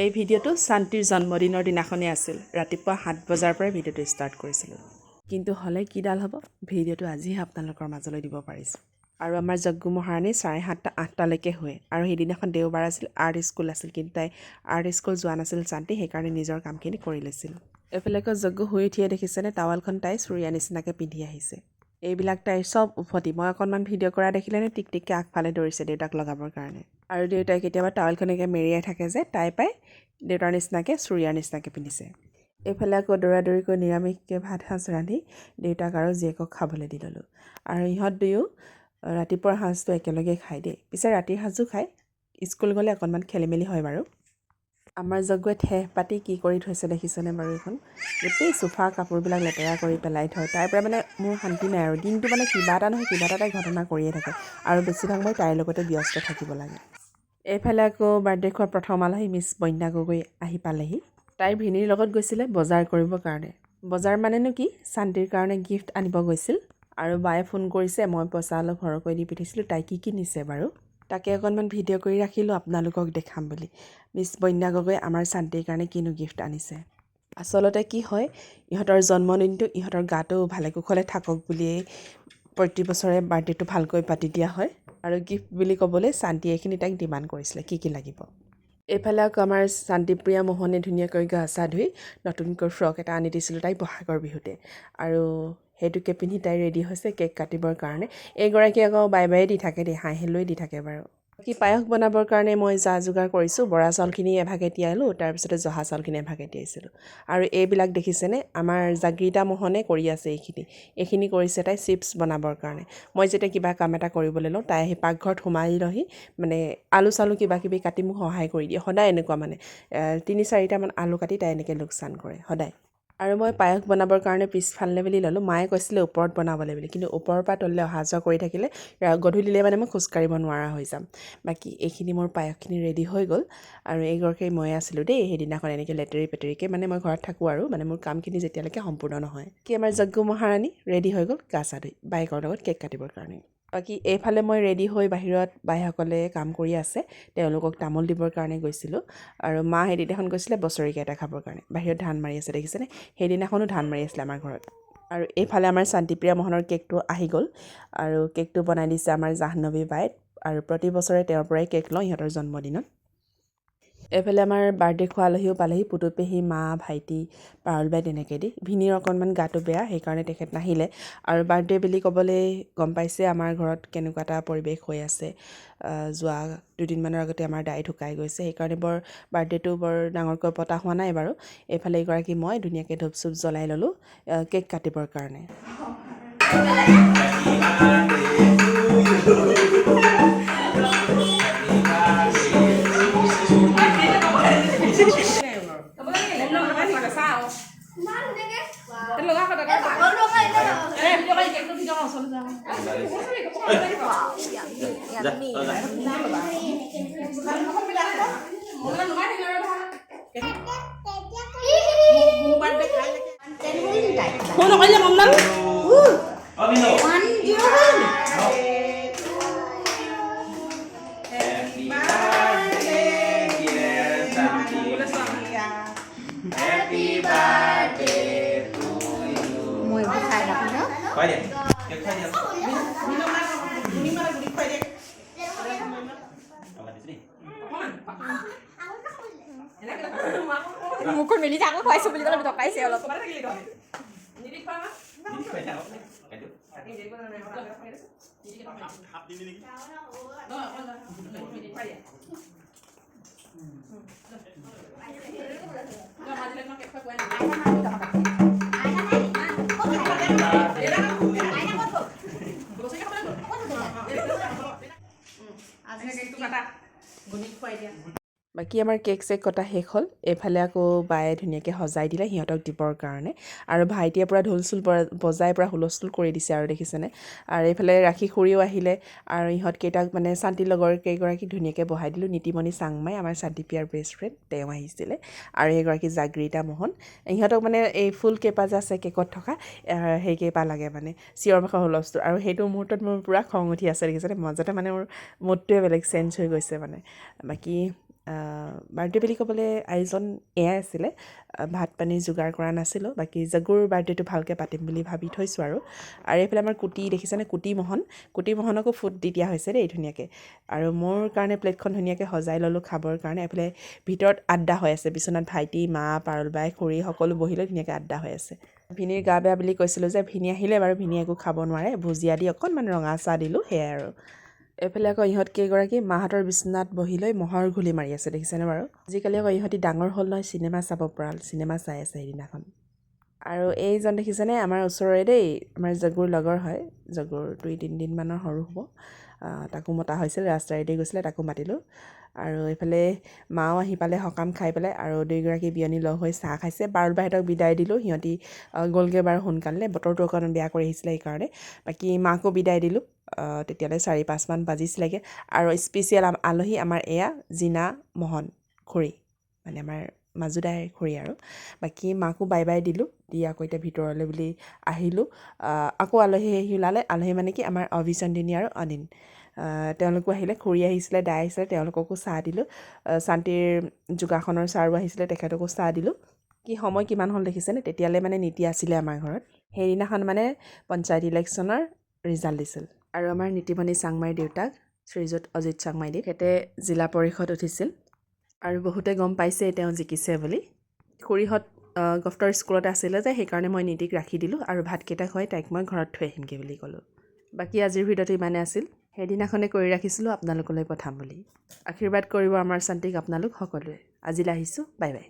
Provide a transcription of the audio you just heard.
এই ভিডিঅ'টো শান্তিৰ জন্মদিনৰ দিনাখনেই আছিল। ৰাতিপুৱা সাত বজাৰ পৰাই ভিডিঅ'টো ষ্টাৰ্ট কৰিছিলোঁ। কিন্তু হ'লে কিডাল হ'ব? ভিডিঅ'টো আজিহে আপোনালোকৰ মাজলৈ দিব পাৰিছোঁ। আৰু আমাৰ যজ্ঞ মহাৰাণী চাৰে সাতটা আঠটালৈকে শুৱে আৰু সেইদিনাখন দেওবাৰ আছিল আৰ্ট স্কুল আছিল কিন্তু তাই আৰ্ট স্কুল যোৱা নাছিল শান্তি সেইকাৰণে নিজৰ কামখিনি কৰি লৈছিল। এইফালে আকৌ যজ্ঞ শুই উঠিয়ে দেখিছেনে? টাৱালখন তাই চুৰিয়া নিচিনাকৈ পিন্ধি আহিছে। এইবিলাক তাইৰ চব উভতি। মই অকণমান ভিডিঅ' কৰা দেখিলেনে টিক টিককৈ আগফালে দৌৰিছে দেউতাক লগাবৰ কাৰণে। আৰু দেউতাই কেতিয়াবা টাৱেলখনকৈ মেৰিয়াই থাকে যে তাই পাই দেউতাৰ নিচিনাকৈ চুৰিয়াৰ নিচিনাকৈ পিন্ধিছে। এইফালে আকৌ দৌৰা দৌৰিকৈ নিৰামিষকৈ ভাত সাজ ৰান্ধি দেউতাক আৰু জীয়েকক খাবলৈ দি ল'লোঁ। আৰু ইহঁত দুয়ো ৰাতিপুৱাৰ সাজটো একেলগে খাই দেই। পিছে ৰাতিৰ সাজো খায়? স্কুল গ'লে অকণমান খেলি মেলি হয় বাৰু। আমাৰ যজ্ঞই ঠেহ পাতি কি কৰি থৈছে দেখিছেনে বাৰু এইখন? গোটেই চোফা কাপোৰবিলাক লেতেৰা কৰি পেলাই থয়। তাইৰ পৰা মানে মোৰ শান্তি নাই আৰু দিনটো মানে কিবা এটা নহয় কিবা এটা ঘটনা কৰিয়ে থাকে আৰু বেছিভাগ মই তাইৰ লগতে ব্যস্ত থাকিব লাগে। এইফালে আকৌ বাৰ্থডে খোৱাৰ প্ৰথম আলহী মিছ বন্যা গগৈ আহি পালেহি। তাইৰ ভিনীৰ লগত গৈছিলে বজাৰ কৰিবৰ কাৰণে। বজাৰ মানেনো কি? শান্তিৰ কাৰণে গিফ্ট আনিব গৈছিল। আৰু বায়ে ফোন কৰিছে মই পইচা অলপ সৰহকৈ দি পঠিয়াইছিলোঁ তাই কি কি নিছে বাৰু? তাকে অকণমান ভিডিঅ' কৰি ৰাখিলোঁ আপোনালোকক দেখাম বুলি। মিছ বন্যা গগৈ আমাৰ শান্তিৰ কাৰণে কিনো গিফ্ট আনিছে। আচলতে কি হয় ইহঁতৰ জন্মদিনটো ইহঁতৰ গাটো ভালে কুশলে থাকক বুলিয়েই প্ৰতি বছৰে বাৰ্থডেটো ভালকৈ পাতি দিয়া হয়। আৰু গিফ্ট বুলি ক'বলৈ শান্তিয়ে এইখিনি তাইক ডিমাণ্ড কৰিছিলে কি কি লাগিব। এইফালে আকৌ আমাৰ শান্তিপ্ৰিয়া মোহনে ধুনীয়াকৈ গা চা ধুই নতুনকৈ ফ্ৰক এটা আনি দিছিলোঁ তাইক বহাগৰ বিহুতে। আৰু সেইটোকে পিন্ধি তাই ৰেডি হৈছে কেক কাটিবৰ কাৰণে। এইগৰাকী আকৌ বাই বাই দি থাকে দেই হাঁহি লৈ দি থাকে বাৰু। কি পায়স বনাবৰ কাৰণে মই যা যোগাৰ কৰিছোঁ বৰা চাউলখিনি এভাগে তিয়ালোঁ তাৰপিছতে জহা চাউলখিনি এভাগে তিয়াইছিলোঁ। আৰু এইবিলাক দেখিছেনে? আমাৰ জাগৃতা মোহনে কৰি আছে এইখিনি। এইখিনি কৰিছে তাই চিপছ বনাবৰ কাৰণে। মই যেতিয়া কিবা কাম এটা কৰিবলৈ লওঁ তাই আহি পাকঘৰত সোমাই ৰহি মানে আলু চালু কিবা কিবি কাটি মোক সহায় কৰি দিয়ে। সদায় এনেকুৱা মানে তিনি চাৰিটামান আলু কাটি তাই এনেকৈ লোকচান কৰে সদায়। আৰু মই পায়স বনাবৰ কাৰণে পিছফালে বুলি ল'লোঁ। মায়ে কৈছিলে ওপৰত বনাবলৈ বুলি। কিন্তু ওপৰৰ পৰা তললৈ অহা যোৱা কৰি থাকিলে গধূলিলৈ মানে মই খোজকাঢ়িব নোৱাৰা হৈ যাম। বাকী এইখিনি মোৰ পায়সখিনি ৰেডি হৈ গ'ল। আৰু এইগৰাকী ময়ে আছিলোঁ দেই সেইদিনাখন এনেকৈ লেতেৰি পেতেৰিকৈ। মানে মই ঘৰত থাকোঁ আৰু। মানে মোৰ কামখিনি যেতিয়ালৈকে সম্পূৰ্ণ নহয়। কি আমাৰ যজ্ঞ মহাৰাণী ৰেডি হৈ গ'ল। গা চা ধুই বাইকৰ লগত কেক কাটিবৰ কাৰণে। বাকী এইফালে মই ৰেডি হৈ বাহিৰত বাইসকলে কাম কৰি আছে। তেওঁলোকক তামোল দিবৰ কাৰণে গৈছিলোঁ। আৰু মা সেইদিনাখন গৈছিলে বছৰেকীয়া এটা খাবৰ কাৰণে। বাহিৰত ধান মাৰি আছে দেখিছেনে? সেইদিনাখনো ধান মাৰি আছিলে আমাৰ ঘৰত। আৰু এইফালে আমাৰ শান্তিপ্ৰিয়া মোহনৰ কেকটো আহি গ'ল। আৰু কেকটো বনাই দিছে আমাৰ জাহ্নৱী বাইত আৰু প্ৰতি বছৰে তেওঁৰ পৰাই কেক লওঁ ইহঁতৰ জন্মদিনত। এইফালে আমাৰ বাৰ্থডে খোৱা আলহীও পালেহি পুতু পেহী মা ভাইটি পাৰুল বাই তেনেকৈ দি। ভিনীৰ অকণমান গাটো বেয়া সেইকাৰণে তেখেত নাহিলে। আৰু বাৰ্থডে বুলি ক'বলৈ গম পাইছে আমাৰ ঘৰত কেনেকুৱা এটা পৰিৱেশ হৈ আছে। যোৱা দুদিনমানৰ আগতে আমাৰ দাই ঢুকাই গৈছে সেইকাৰণে বৰ বাৰ্থডেটো বৰ ডাঙৰকৈ পতা হোৱা নাই বাৰু। এইফালে এগৰাকী মই ধুনীয়াকৈ ধূপ চুপ জ্বলাই ল'লোঁ কেক কাটিবৰ কাৰণে। Thôi nó bây giờ mong lắm One zero one Happy birthday dear Santia Happy birthday to you. Mùi bữa khai đọc nữa. Quay đi Quay đi mukul milih aku kau sebeli kalau betul kaisel loh. Kemarin lagi dong. Jadi apa mas? Ada kita. itu kata. বাকী আমাৰ cake check কটা শেষ হ'ল। এইফালে আকৌ বায়ে ধুনীয়াকৈ সজাই দিলে সিহঁতক দিবৰ কাৰণে। আৰু ভাইটিয়ে পূৰা ঢোল চোল বজাই পূৰা হুলস্থুল কৰি দিছে আৰু দেখিছেনে? আৰু এইফালে ৰাখি খুৰীও আহিলে আৰু ইহঁতকেইটাক মানে শান্তিৰ লগৰ কেইগৰাকীক ধুনীয়াকৈ বহাই দিলোঁ। নীতিমণি চাংমাই আমাৰ শান্তিপ্ৰিয়াৰ বেষ্ট ফ্ৰেণ্ড তেওঁ আহিছিলে। আৰু এগৰাকী জাগৃতা মোহন। ইহঁতক মানে এই ফুল কেইপা যে আছে কেকত থকা আহ, সেই কেইপা লাগে মানে। চিঞৰ বাখৰ হুলস্থুল। আৰু সেইটো মুহূৰ্তত মোৰ পূৰা খং উঠি আছে দেখিছেনে? মাজতে মানে মোৰ মুডটোৱে বেলেগ চেঞ্জ হৈ গৈছে মানে। বাকী বাৰ্থডে বুলি ক'বলৈ আয়োজন এয়াই আছিলে। ভাত পানী যোগাৰ কৰা নাছিলোঁ বাকী জাগুৰ বাৰ্থডেটো ভালকৈ পাতিম বুলি ভাবি থৈছোঁ আৰু। আৰু এইফালে আমাৰ কুটি দেখিছেনে? কুটি মোহন। কুটি মোহনকো ফুট দি দিয়া হৈছে দেই ধুনীয়াকৈ। আৰু মোৰ কাৰণে প্লেটখন ধুনীয়াকৈ সজাই ল'লোঁ খাবৰ কাৰণে। এইফালে ভিতৰত আড্ডা হৈ আছে। বিচনাত ভাইটি মা পাৰুল বাই খুৰী সকলো বহি লৈ ধুনীয়াকৈ আড্ডা হৈ আছে। ভিনিৰ গা বেয়া বুলি কৈছিলোঁ যে ভিনি আহিলে বাৰু ভিনি একো খাব নোৱাৰে। ভুজিয়া দি অকণমান ৰঙা চাহ দিলোঁ সেয়াই আৰু। এইফালে আকৌ ইহঁত কেইগৰাকী মাহঁতৰ বিচনাত বহি লৈ মহৰ ঘুলি মাৰি আছে দেখিছেনে বাৰু? আজিকালি আকৌ ইহঁতি ডাঙৰ হ'ল নহয় চিনেমা চাব পৰা চিনেমা চাই আছে সেইদিনাখন। আৰু এইজন দেখিছেনে? আমাৰ ওচৰৰে দেই আমাৰ জগুৰ লগৰ হয় জগুৰ দুই তিনিদিনমানৰ সৰু হ'ব। তাকো মতা হৈছিল ৰাস্তাৰেদি গৈছিলে তাকো মাতিলোঁ। আৰু এইফালে মাও আহি পালে সকাম খাই পেলাই আৰু দুয়োগৰাকী বিয়নী লগ হৈ চাহ খাইছে। পাৰুল বাহঁতক বিদায় দিলোঁ সিহঁতি গ'লগৈ বাৰু সোনকালে বতৰটো অকণমান বেয়া কৰি আহিছিলে সেইকাৰণে। বাকী মাকো বিদায় দিলোঁ তেতিয়ালৈ চাৰি পাঁচমান বাজিছিলেগৈ। আৰু স্পেচিয়েল আলহী আমাৰ এয়া জিনা মোহন খুৰী মানে আমাৰ মাজুদাই খুৰী আৰু। বাকী মাকো বাই বাই দিলোঁ দি আকৌ এতিয়া ভিতৰলৈ বুলি আহিলোঁ। আহ, আকৌ আলহী আহি ওলালে আলহী মানে কি আমাৰ অভিচন্দিনী আৰু অনিন। তেওঁলোকো আহিলে খুৰী আহিছিলে দাই আহিছিলে তেওঁলোককো চাহ দিলোঁ। শান্তিৰ যোগাসনৰ ছাৰো আহিছিলে তেখেতকো চাহ দিলোঁ। কি সময় কিমান হ'ল দেখিছেনে? তেতিয়ালৈ মানে নীতি আছিলে আমাৰ ঘৰত। সেইদিনাখন মানে পঞ্চায়ত ইলেকশ্যনৰ ৰিজাল্ট দিছিল। আৰু আমাৰ নীতিমণি চাংমাইৰ দেউতাক শ্ৰীযুত অজিত চাংমাইদেৱ তেখেতে জিলা পৰিষদ উঠিছিল। আৰু বহুতে গম পাইছে তেওঁ জিকিছে বুলি। খুৰীহঁত গফ্টৰ স্কুলতে আছিলে যে সেইকাৰণে মই নীতিক ৰাখি দিলোঁ আৰু ভাতকেইটা খুৱাই তাইক মই ঘৰত থৈ আহিমগৈ বুলি ক'লোঁ। বাকী আজিৰ ভিডিঅ'টো ইমানে আছিল। সেইদিনাখনে কৰি ৰাখিছিলোঁ আপোনালোকলৈ পঠাম বুলি। আশীৰ্বাদ কৰিব আমাৰ শান্তিক আপোনালোক সকলোৱে। আজিলৈ আহিছোঁ। Bye bye.